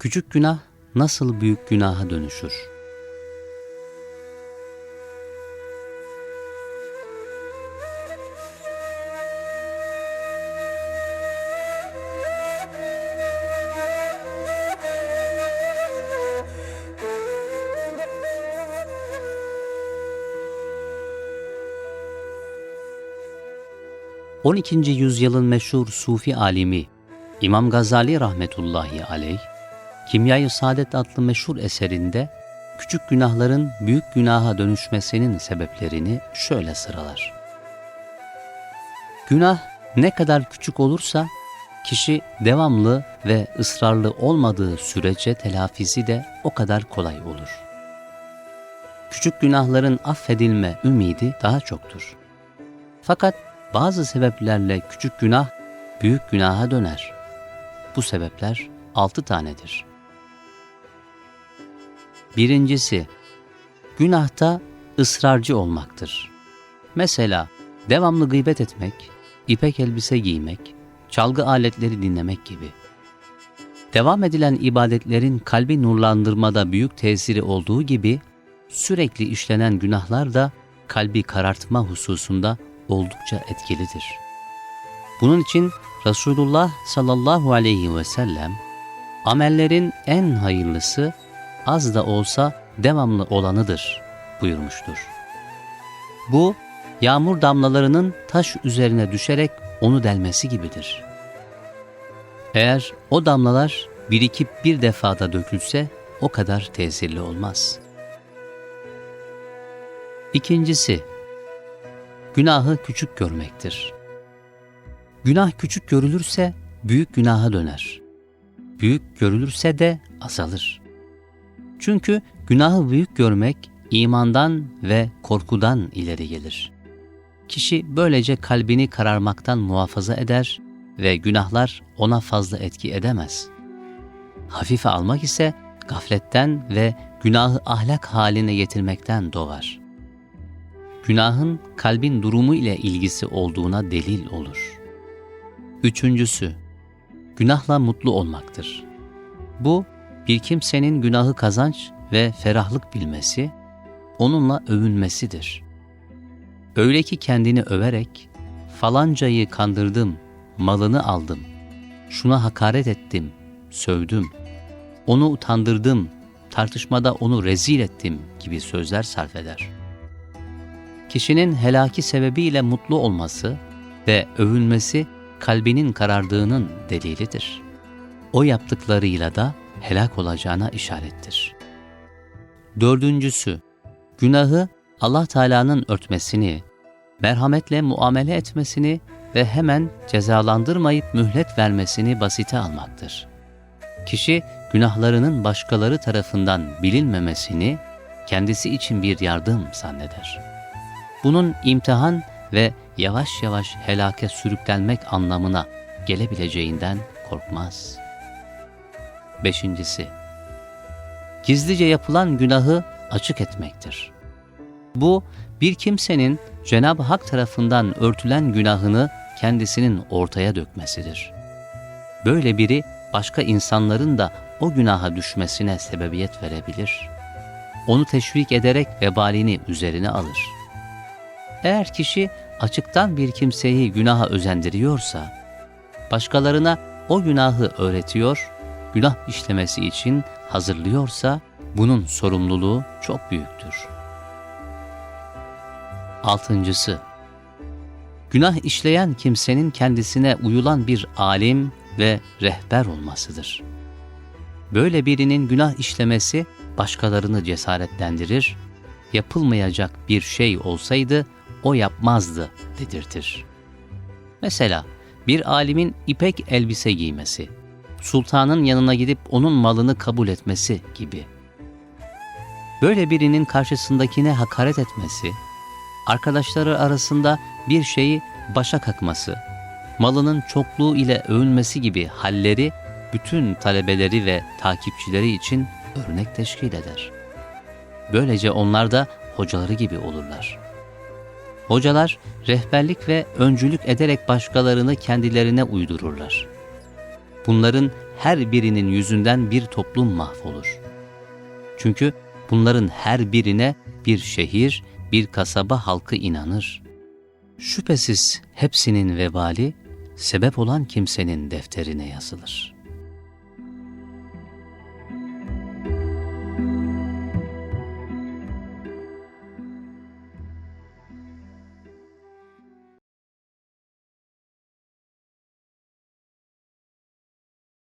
Küçük günah nasıl büyük günaha dönüşür? On ikinci yüzyılın meşhur Sufi alimi İmam Gazali rahmetullahi aleyh, Kimyayı Saadet adlı meşhur eserinde küçük günahların büyük günaha dönüşmesinin sebeplerini şöyle sıralar. Günah ne kadar küçük olursa kişi devamlı ve ısrarlı olmadığı sürece telafisi de o kadar kolay olur. Küçük günahların affedilme ümidi daha çoktur. Fakat bazı sebeplerle küçük günah büyük günaha döner. Bu sebepler altı tanedir. Birincisi, günahta ısrarcı olmaktır. Mesela devamlı gıybet etmek, ipek elbise giymek, çalgı aletleri dinlemek gibi. Devam edilen ibadetlerin kalbi nurlandırmada büyük tesiri olduğu gibi, sürekli işlenen günahlar da kalbi karartma hususunda oldukça etkilidir. Bunun için Resulullah sallallahu aleyhi ve sellem, amellerin en hayırlısı az da olsa devamlı olanıdır buyurmuştur. Bu, yağmur damlalarının taş üzerine düşerek onu delmesi gibidir. Eğer o damlalar birikip bir defada dökülse o kadar tesirli olmaz. İkincisi, günahı küçük görmektir. Günah küçük görülürse büyük günaha döner. Büyük görülürse de azalır. Çünkü günahı büyük görmek imandan ve korkudan ileri gelir. Kişi böylece kalbini kararmaktan muhafaza eder ve günahlar ona fazla etki edemez. Hafife almak ise gafletten ve günahı ahlak haline getirmekten doğar. Günahın kalbin durumu ile ilgisi olduğuna delil olur. Üçüncüsü, günahla mutlu olmaktır. Bu, bir kimsenin günahı kazanç ve ferahlık bilmesi, onunla övünmesidir. Öyle ki kendini överek, falancayı kandırdım, malını aldım, şuna hakaret ettim, sövdüm, onu utandırdım, tartışmada onu rezil ettim gibi sözler sarf eder. Kişinin helaki sebebiyle mutlu olması ve övünmesi kalbinin karardığının delilidir. O yaptıklarıyla da helak olacağına işarettir. Dördüncüsü, günahı Allah Teala'nın örtmesini, merhametle muamele etmesini ve hemen cezalandırmayıp mühlet vermesini basite almaktır. Kişi günahlarının başkaları tarafından bilinmemesini kendisi için bir yardım zanneder. Bunun imtihan ve yavaş yavaş helake sürüklenmek anlamına gelebileceğinden korkmaz. Beşincisi, gizlice yapılan günahı açık etmektir. Bu, bir kimsenin Cenab-ı Hak tarafından örtülen günahını kendisinin ortaya dökmesidir. Böyle biri başka insanların da o günaha düşmesine sebebiyet verebilir. Onu teşvik ederek vebalini üzerine alır. Eğer kişi açıktan bir kimseyi günaha özendiriyorsa, başkalarına o günahı öğretiyor, günah işlemesi için hazırlıyorsa, bunun sorumluluğu çok büyüktür. Altıncısı, günah işleyen kimsenin kendisine uyulan bir alim ve rehber olmasıdır. Böyle birinin günah işlemesi başkalarını cesaretlendirir, yapılmayacak bir şey olsaydı o yapmazdı dedirtir. Mesela bir alimin ipek elbise giymesi, sultanın yanına gidip onun malını kabul etmesi gibi. Böyle birinin karşısındakine hakaret etmesi, arkadaşları arasında bir şeyi başa kakması, malının çokluğu ile övünmesi gibi halleri bütün talebeleri ve takipçileri için örnek teşkil eder. Böylece onlar da hocaları gibi olurlar. Hocalar rehberlik ve öncülük ederek başkalarını kendilerine uydururlar. Bunların her birinin yüzünden bir toplum mahvolur. Çünkü bunların her birine bir şehir, bir kasaba halkı inanır. Şüphesiz hepsinin vebali sebep olan kimsenin defterine yazılır.''